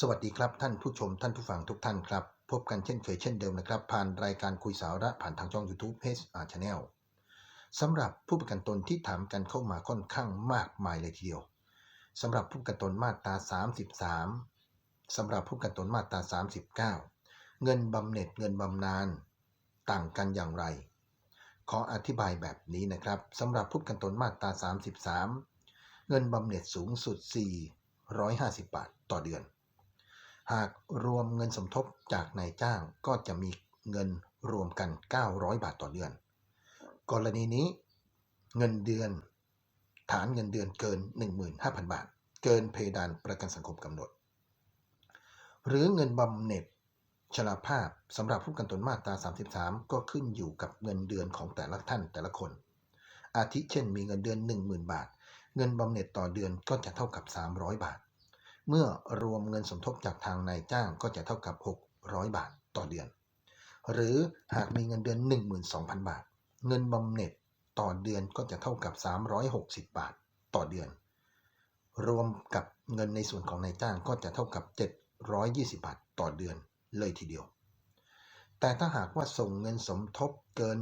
สวัสดีครับท่านผู้ชมท่านผู้ฟังทุกท่านครับ พบกันเช่นเคยเช่นเดิมนะครับ ผ่านรายการคุยสาระผ่านทางช่อง YouTube HR Channel สำหรับผู้ประกันตนที่ถามกันเข้ามาค่อนข้างมากมายเลยทีเดียวสำหรับผู้ประกันตนมาตรา 33สำหรับผู้ประกันตนมาตรา 39 เงินบำเหน็จเงินบำนาญต่างกันอย่างไร ขออธิบายแบบนี้นะครับสำหรับผู้ประกันตนมาตรา 33 เงินบำเหน็จสูงสุด 450 บาทต่อเดือน หากรวมเงินสมทบจากนายจ้างก็จะมีเงินรวมกัน 900 บาทต่อเดือน กรณีนี้เงินเดือน ฐานเงินเดือนเกิน 15,000 บาท เกินเพดานประกันสังคมกำหนด หรือเงินบำเหน็จชราภาพสำหรับผู้กันตนมาตรา 33 ก็ขึ้นอยู่กับเงินเดือนของแต่ละท่านแต่ละคน อาทิเช่นมีเงินเดือน 10,000 บาท เงินบำเหน็จต่อเดือนก็จะเท่ากับ 300 บาท เมื่อรวมเงินสมทบจากทางนายจ้างก็จะเท่ากับ 600 บาทต่อเดือน หรือหากมีเงินเดือน 12,000 บาท เงินบำเหน็จต่อเดือนก็จะเท่ากับ 360 บาทต่อเดือน รวมกับเงินในส่วนของนายจ้างก็จะเท่ากับ 720 บาทต่อเดือนเลยทีเดียว แต่ถ้าหากว่าส่งเงินสมทบเกิน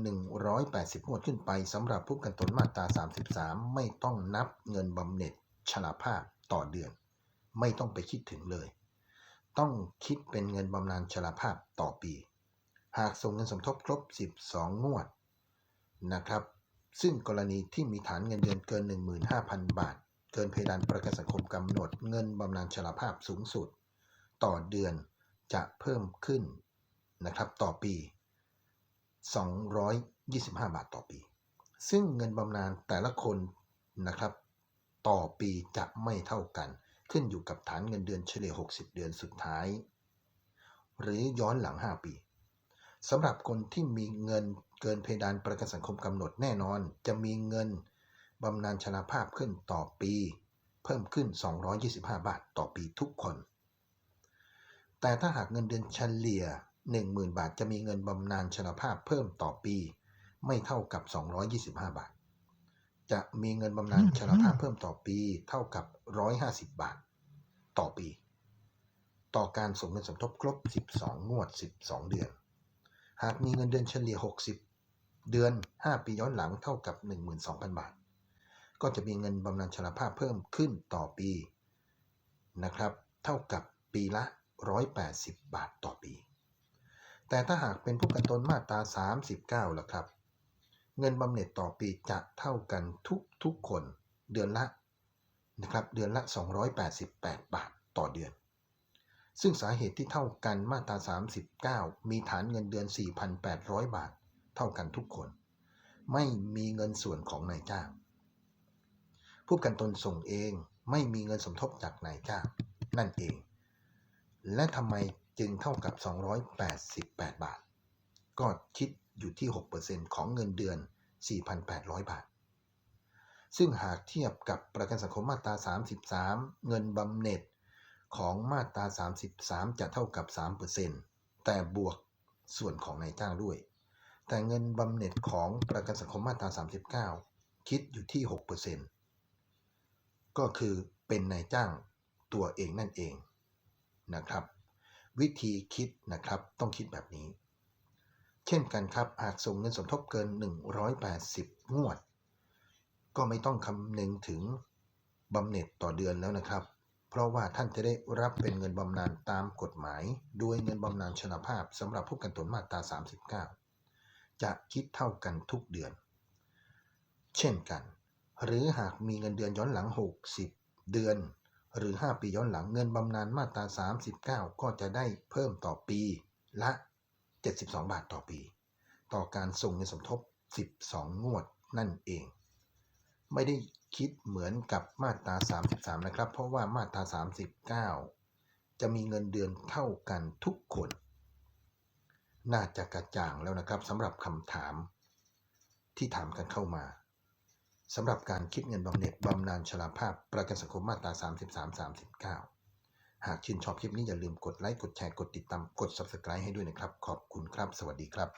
180งวดขึ้นไปสำหรับผู้กันตนมาตรา 33 ไม่ต้องนับเงินบำเหน็จชราภาพต่อเดือน ไม่ต้องไปคิดถึงเลย ต้องคิดเป็นเงินบำนาญชราภาพต่อปี หากส่งเงินสมทบครบ 12 งวดนะครับ ซึ่งกรณีที่มีฐานเงินเดือนเกิน 15,000 บาท เกินเพดานประกันสังคมกำหนดเงินบำนาญชราภาพสูงสุด ต่อเดือนจะเพิ่มขึ้นนะครับต่อปี 225 บาทต่อปี ซึ่งเงินบำนาญแต่ละคนนะครับ ต่อปีจะไม่เท่ากัน ขึ้นอยู่กับฐานเงินเดือนเฉลี่ย 60 เดือนสุดท้าย หรือย้อนหลัง 5 ปีสำหรับคนที่มีเงินเกินเพดานประกันสังคมกำหนดแน่นอน จะมีเงินบำนาญชราภาพขึ้นต่อปี เพิ่มขึ้น 225 บาทต่อปีทุกคน แต่ถ้าหากเงินเดือนเฉลี่ย 10,000 บาทจะมีเงินบำนาญชราภาพเพิ่มต่อปี ไม่เท่ากับ 225 บาท จะมีเงินบำนาญชราภาพเพิ่มต่อปีเท่ากับ 150 บาท ต่อปี ต่อการส่งเงินสมทบครบ 12 งวด 12 เดือน หากมีเงินเดือนเฉลี่ย 60 เดือน 5 ปีย้อนหลังเท่ากับ 12,000 บาท ก็จะมีเงินบำนาญชราภาพเพิ่มขึ้นต่อปีนะครับ เท่ากับปีละ 180 บาทต่อปี แต่ถ้าหากเป็นผู้ประกันตนมาตรา 39ล่ะครับ เงินบำเหน็จต่อปีจะเท่ากันทุกทุกคนเดือนละ นะครับเดือนละ 288 บาทต่อเดือน ซึ่งสาเหตุที่เท่ากันมาตรา 39 มีฐานเงินเดือน 4,800 บาท เท่ากันทุกคน ไม่มีเงินส่วนของนายจ้าง ผู้กันตนส่งเองไม่มีเงินสมทบจากนายจ้างนั่นเอง และทำไมจึงเท่ากับ 288 บาท ก็คิดอยู่ที่ 6%ของเงินเดือน 4,800 บาท ซึ่งหากเทียบกับประกันสังคมมาตรา 33 เงินบำเหน็จของมาตรา 33 จะเท่ากับ 3%แต่บวกส่วนของนายจ้างด้วย แต่เงินบำเหน็จของประกันสังคมมาตรา 39 คิดอยู่ที่ 6%ก็คือเป็นนายจ้างตัวเองนั่นเองนะครับ วิธีคิดนะครับต้องคิดแบบนี้ เช่นกันครับหากส่งเงินสมทบเกิน 180 งวด ก็ไม่ต้องคำนึงถึงบำเหน็จต่อเดือนแล้วนะครับ เพราะว่าท่านจะได้รับเป็นเงินบำนาญตามกฎหมาย โดยเงินบำนาญชราภาพสำหรับผู้กันตนมาตรา 39 จะคิดเท่ากันทุกเดือน เช่นกัน หรือหากมีเงินเดือนย้อนหลัง 60 เดือน หรือ 5 ปีย้อนหลังเงินบำนาญมาตรา 39 ก็จะได้เพิ่มต่อปีละ 72 บาทต่อปี ต่อการส่งเงินสมทบ 12 งวดนั่นเอง ไม่ได้คิดเหมือนกับมาตรา 33 นะครับ เพราะว่ามาตรา 39 จะมีเงินเดือนเท่ากันทุกคน น่าจะกระจ่างแล้วนะครับสำหรับคำถามที่ถามกันเข้ามาสำหรับการคิดเงินบำเหน็จบำนาญชราภาพ ประกันสังคมมาตรา 33-39 หากชื่นชอบคลิปนี้อย่าลืมกดไลค์ กดแชร์ กดติดตาม กด Subscribe ให้ด้วยนะครับ ขอบคุณครับ สวัสดีครับ